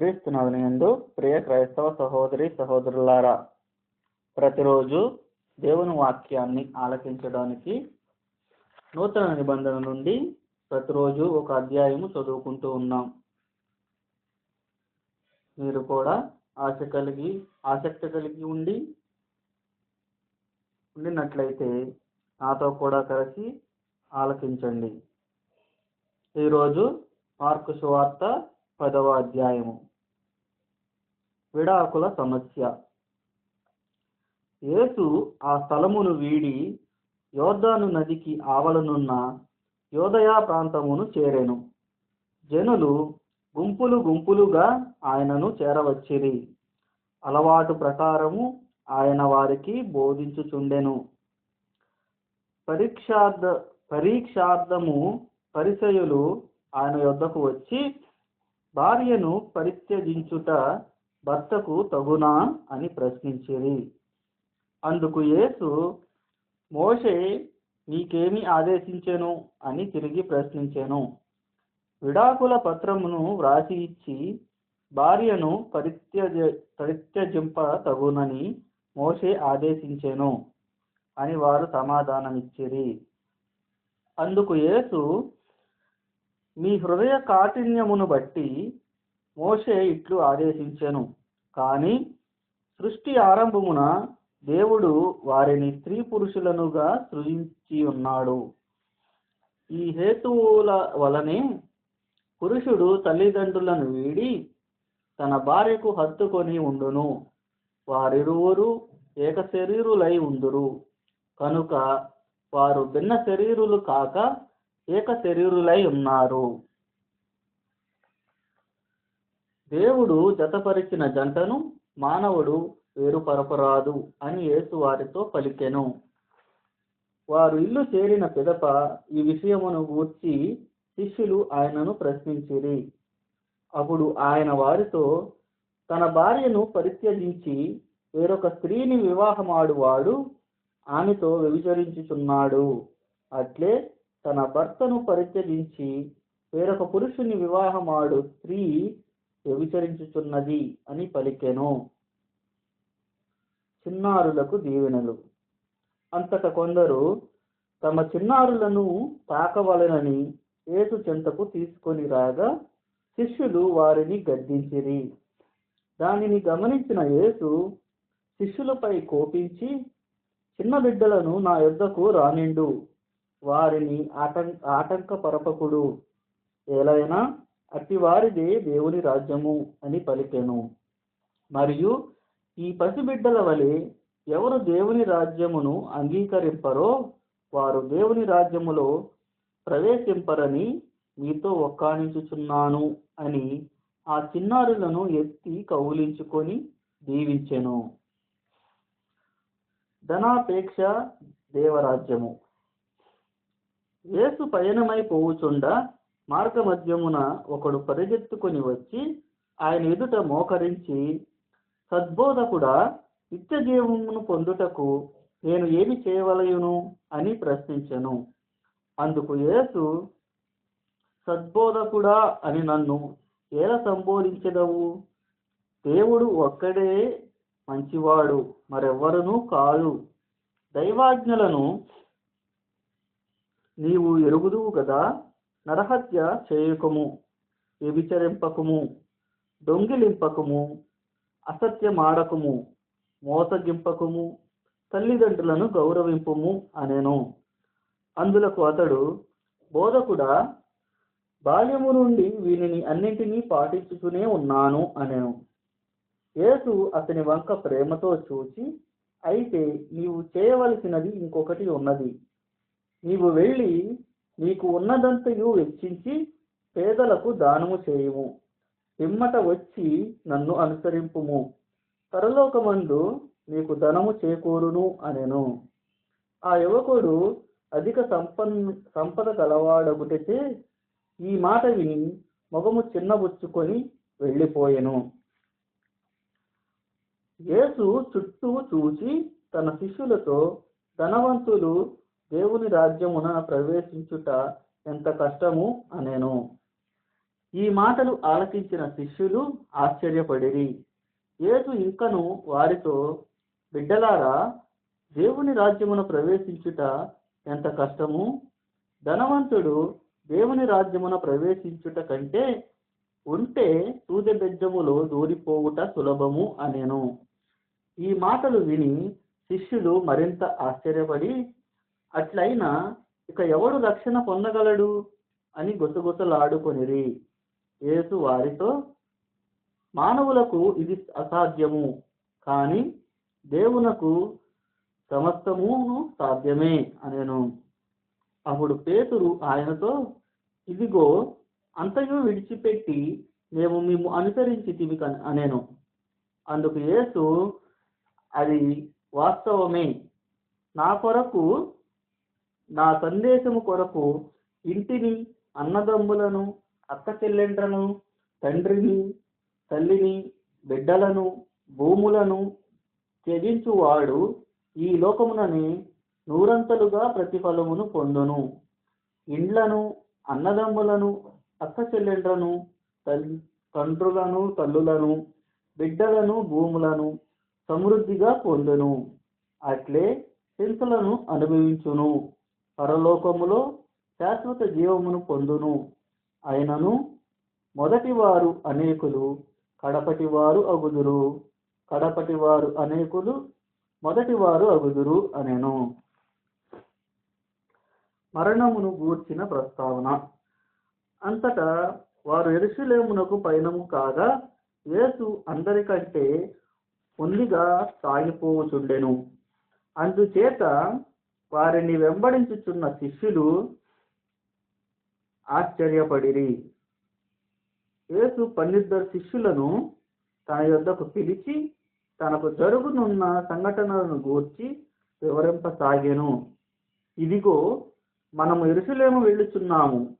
క్రీస్తునందు ప్రియ క్రైస్తవ సహోదరి సహోదరులారా ప్రతిరోజు దేవుని వాక్యాన్ని ఆలకించడానికి నూతన నిబంధన నుండి ప్రతిరోజు ఒక అధ్యాయము చదువుకుంటూ ఉన్నాం. మీరు కూడా ఆశ కలిగి ఆసక్తి కలిగి ఉండి ఉండినట్లయితే నాతో కూడా కలిసి ఆలకించండి. ఈరోజు మార్కు సువార్త పదవ అధ్యాయము. విడాకుల సమస్య. యేసు ఆ స్థలమును వీడి యోర్దాను నదికి ఆవలనున్న యోదయా ప్రాంతమును చేరెను. జనులు గుంపులు గుంపులుగా ఆయనను చేరవచ్చిరి. అలవాటు ప్రకారము ఆయన వారికి బోధించుచుండెను. పరీక్షార్థ పరీక్షార్థము పరిచయులు ఆయన యొద్దకు వచ్చి భార్యను పరిత్యజించుట భర్తకు తగునా అని ప్రశ్నించిరి. అందుకు యేసు మోషే నీకేమి ఆదేశించెను? అని తిరిగి ప్రశ్నించెను. విడాకుల పత్రమును వ్రాసి ఇచ్చి భార్యను పరిత్యజ పరిత్యజింప తగునని మోషే ఆదేశించెను అని వారు సమాధానమిచ్చిరి. అందుకు యేసు మీ హృదయ కాఠిన్యమును బట్టి మోషే ఇట్లు ఆదేశించెను. కానీ సృష్టి ఆరంభమున దేవుడు వారిని స్త్రీ పురుషులనుగా సృజించి ఉన్నాడు. ఈ హేతువుల వలనే పురుషుడు తల్లిదండ్రులను వీడి తన భార్యకు హత్తుకొని ఉండును. వారిరువురు ఏక శరీరులై ఉందురు. కనుక వారు భిన్న శరీరులు కాక ఏక శరీరులై ఉన్నారు. దేవుడు జతపరిచిన జంటను మానవుడు వేరుపరపరాదు అని యేసు వారితో పలికెను. వారు ఇల్లు చేరిన పిదప ఈ విషయమును గూర్చి శిష్యులు ఆయనను ప్రశ్నించిరి. అప్పుడు ఆయన వారితో తన భార్యను పరిత్యజించి వేరొక స్త్రీని వివాహమాడువాడు ఆమెతో వ్యభిచరించుచున్నాడు. అట్లే తన భర్తను పరిత్యజించి వేరొక పురుషుని వివాహమాడు స్త్రీ వ్యభిచరించుచున్నది అని పలికెను. చిన్నారులకు దీవెనలు. అంతట కొందరు తమ చిన్నారులను తాకవలనని యేసు చెంతకు తీసుకొని రాగా శిష్యులు వారిని గద్దించిరి. దానిని గమనించిన యేసు శిష్యులపై కోపించి చిన్న బిడ్డలను నా యొద్దకు రానిండు. వారిని ఆటం ఆటంకపరపకుడు. ఏలైనా అట్టి వారిదే దేవుని రాజ్యము అని పలికెను. మరియు ఈ పసిబిడ్డల వలె ఎవరు దేవుని రాజ్యమును అంగీకరింపరో వారు దేవుని రాజ్యములో ప్రవేశింపరని మీతో ఒక్కానించుచున్నాను అని ఆ చిన్నారులను ఎత్తి కౌలించుకొని దీవించెను. ధనాపేక్ష దేవరాజ్యము. యేసు పయనమై పోవుచుండ మార్గమధ్యమున ఒకడు పరిగెత్తుకొని వచ్చి ఆయన ఎదుట మోకరించి సద్బోధకుడా నిత్య జీవమును పొందుటకు నేను ఏమి చేయవలయును? అని ప్రశ్నించెను. అందుకు యేసు సద్బోధకుడా అని నన్ను ఎలా సంబోధించదవు? దేవుడు ఒక్కడే మంచివాడు మరెవ్వరునూ కాదు. దైవాజ్ఞలను నీవు ఎరుగుదువు కదా నరహత్య చేయకము వ్యభిచరింపకము దొంగిలింపకము అసత్యమాడకము మోసగింపకము తల్లిదండ్రులను గౌరవింపుము అనేను. అందులకు అతడు బోధకుడా బాల్యము నుండి వీనిని అన్నింటినీ పాటించుతూనే ఉన్నాను అనేను. యేసు అతని వంక ప్రేమతో చూచి అయితే నీవు చేయవలసినది ఇంకొకటి ఉన్నది. నీవు వెళ్ళి నీకు ఉన్నదంతయు వెచ్చించి పేదలకు దానము చేయుము. పిమ్మట వచ్చి నన్ను అనుసరింపుము. పరలోకమందు నీకు ధనము చేకూరును అనెను. ఆ యువకుడు అధిక సంపన్ సంపద గలవాడగుటచే ఈ మాట విని మొగము చిన్నబుచ్చుకొని వెళ్ళిపోయెను. యేసు చుట్టూ చూసి తన శిష్యులతో ధనవంతులు దేవుని రాజ్యమున ప్రవేశించుట ఎంత కష్టము అనేను. ఈ మాటలు ఆలకించిన శిష్యులు ఆశ్చర్యపడిరి. యేసు ఇంకను వారితో బిడ్డలారా దేవుని రాజ్యమును ప్రవేశించుట ఎంత కష్టము? ధనవంతుడు దేవుని రాజ్యమున ప్రవేశించుట కంటే ఉంటే సూది బెజ్జములో దూరిపోవుట సులభము అనేను. ఈ మాటలు విని శిష్యులు మరింత ఆశ్చర్యపడి అట్లయినా ఇక ఎవడు రక్షణ పొందగలడు అని గుసగుసలాడుకొనిరి. యేసు వారితో మానవులకు ఇది అసాధ్యము కానీ దేవునకు సమస్తమును సాధ్యమే అనేను. అప్పుడు పేతురు ఆయనతో ఇదిగో అంతయు విడిచిపెట్టి మేము మేము అనుసరించి తివి అనేను. అందుకు యేసు అది వాస్తవమే. నా కొరకు నా సందేశము కొరకు ఇంటిని అన్నదమ్ములను అక్క చెల్లెండ్రను తండ్రిని తల్లిని బిడ్డలను భూములను త్యజించువాడు ఈ లోకమునని నూరంతలుగా ప్రతిఫలమును పొందును. ఇండ్లను అన్నదమ్ములను అక్క చెల్లెండ్రను తండ్రులను తల్లులను బిడ్డలను భూములను సమృద్ధిగా పొందును. అట్లే హింసలను అనుభవించును. పరలోకములో శాశ్వత జీవమును పొందును. అయినను మొదటి వారు అనేకులు కడపటి వారు అగుదురు. కడపటి వారు అనేకులు మొదటి వారు అగుదురు అనెను. మరణమును గూర్చిన ప్రస్తావన. అంతటా వారు ఎరుషులేమునకు పయనము కాగా యేసు అందరికంటే ముందుగా సాగిపోవచుండెను. అందుచేత వారిని వెంబడించుచున్న శిష్యులు ఆశ్చర్యపడిరి. యేసు పన్నిద్దరు శిష్యులను తన యొద్దకు పిలిచి తనకు జరుగునున్న సంఘటనలను గూర్చి వివరింపసాగాను. ఇదిగో మనము ఇరుసులేము వెళ్ళుచున్నాము.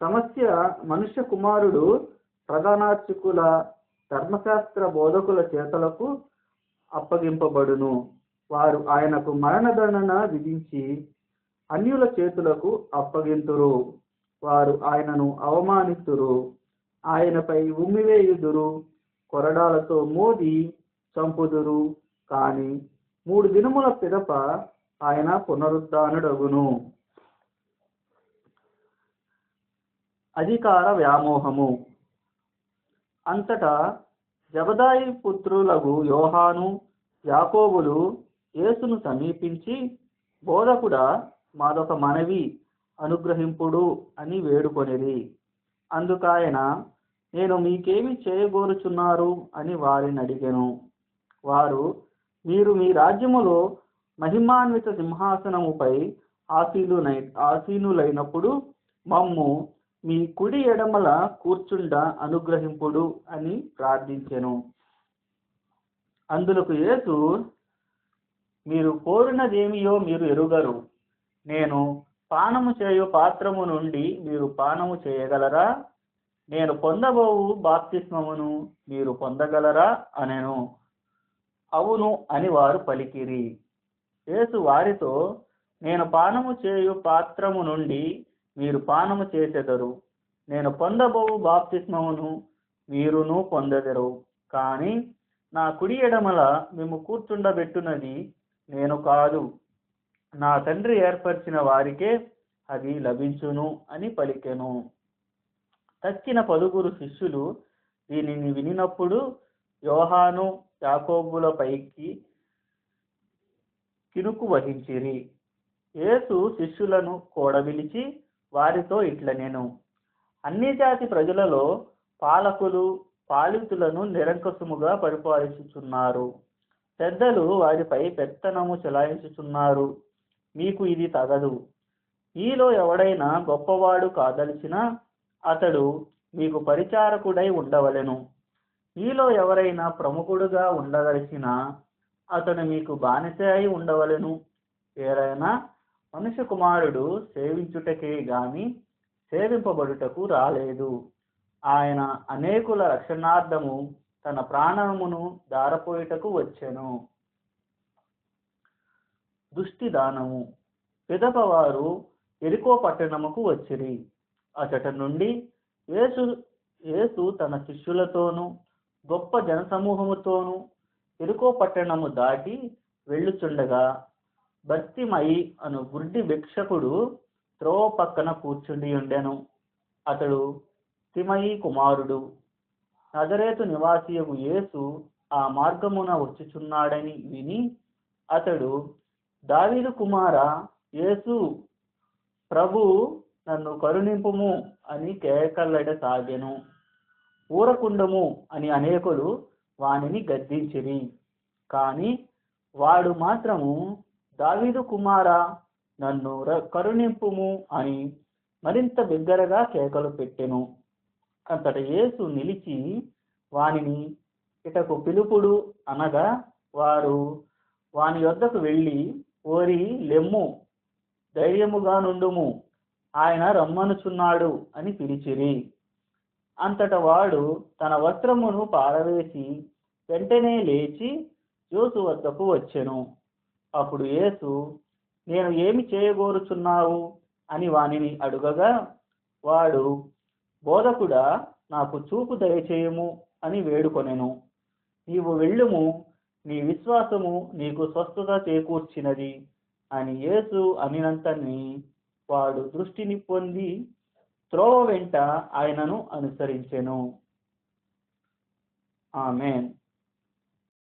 సమస్య మనుష్య కుమారుడు ప్రధానార్చకుల ధర్మశాస్త్ర బోధకుల చేతలకు అప్పగింపబడును. వారు ఆయనకు మరణదండన విధించి అన్యుల చేతులకు అప్పగింతురు. వారు ఆయనను అవమానిస్తురు ఆయనపై ఉమ్మివేయుదురు. కొరడాలతో మోది చంపుదురు. కాని మూడు దినముల పిదప ఆయన పునరుద్ధానుడగును. అధికార వ్యామోహము. అంతటా జబదాయి పుత్రులకు యోహాను యాకోబులు యేసును సమీపించి బోధకుడా మాదొక మనవి అనుగ్రహింపుడు అని వేడుకొనిది అందుకాయన నేను మీకేమి చేయగోరుచున్నారు అని వారిని అడిగాను. వారు మీరు మీ రాజ్యములో మహిమాన్విత సింహాసనముపై ఆసీనులై ఆసీనులైనప్పుడు మమ్ము మీ కుడి ఎడమల కూర్చుండ అనుగ్రహింపుడు అని ప్రార్థించెను. అందులకు యేసు మీరు కోరినదేమియో మీరు ఎరుగరు. నేను పానము చేయు పాత్రము నుండి మీరు పానము చేయగలరా? నేను పొందబోవు బాప్తిస్మమును మీరు పొందగలరా? అనెను. అవును అని వారు పలికిరి. యేసు వారితో నేను పానము చేయు పాత్రము నుండి మీరు పానము చేసెదరు. నేను పొందబోవు బాప్తిస్మమును మీరును పొందెదరు. కానీ నా కుడి ఎడమల మేము కూర్చుండబెట్టునది నేను కాదు. నా తండ్రి ఏర్పరిచిన వారికే అది లభించును అని పలికెను. తక్కిన పలుగురు శిష్యులు దీనిని వినినప్పుడు యోహాను యాకోబుల పైకి కినుకు వహించిరి. యేసు శిష్యులను కూడవిలిచి వారితో ఇట్ల నేను అన్ని జాతి ప్రజలలో పాలకులు పాలితులను నిరంకుశముగా పరిపాలించుచున్నారు. పెద్దలు వారిపై పెత్తనము చెలాయించుచున్నారు. మీకు ఇది తగదు. మీలో ఎవడైనా గొప్పవాడు కాదలిచినా అతడు మీకు పరిచారకుడై ఉండవలెను. మీలో ఎవరైనా ప్రముఖుడుగా ఉండదలిచినా అతడు మీకు బానిస అయి ఉండవలెను. ఏరైనా మనుష్య కుమారుడు సేవించుటకే గాని సేవింపబడుటకు రాలేదు. ఆయన అనేకుల రక్షణార్థము తన ప్రాణమును దారపోయుటకు వచ్చెను. దుష్టి దానము. పిదపవారు ఎరికో పట్టణముకు వచ్చిరి. అచట నుండి యేసు యేసు తన శిష్యులతోనూ గొప్ప జనసమూహముతోనూ ఎరుకో పట్టణము దాటి వెళ్ళుచుండగా భక్తిమయి అను గుడ్డి భిక్షకుడు త్రోవ పక్కన కూర్చుండి ఉండెను. అతడు తిమయి కుమారుడు. నజరేతు నివాసియగు యేసు ఆ మార్గమున వచ్చుచున్నాడని విని అతడు దావీదు కుమార యేసు ప్రభు నన్ను కరుణింపుము అని కేకలడసాగెను ఊరకుండము అని అనేకులు వానిని గద్దించిరి. కానీ వాడు మాత్రము దావీదు కుమార నన్ను ర- కరుణింపుము అని మరింత బిగ్గరగా కేకలు పెట్టెను. అంతట యేసు నిలిచి వానిని ఇటకు పిలుపుడు అనగా వారు వాని యొద్దకు వెళ్ళి ఓరి లెమ్ము ధైర్యముగా నుండుము ఆయన రమ్మనుచున్నాడు అని పిలిచిరి. అంతట వాడు తన వస్త్రమును పారవేసి వెంటనే లేచి యోసు వద్దకు వచ్చెను. అప్పుడు యేసు నేను ఏమి చేయగోరుచున్నావు? అని వానిని అడుగగా వాడు బోధకుడా నాకు చూపు దయచేయము అని వేడుకొనెను. నీవు వెళ్ళుము నీ విశ్వాసము నీకు స్వస్థత చేకూర్చినది అని యేసు అనినంతని వాడు దృష్టిని పొంది త్రోవ వెంట ఆయనను అనుసరించెను. ఆమెన్.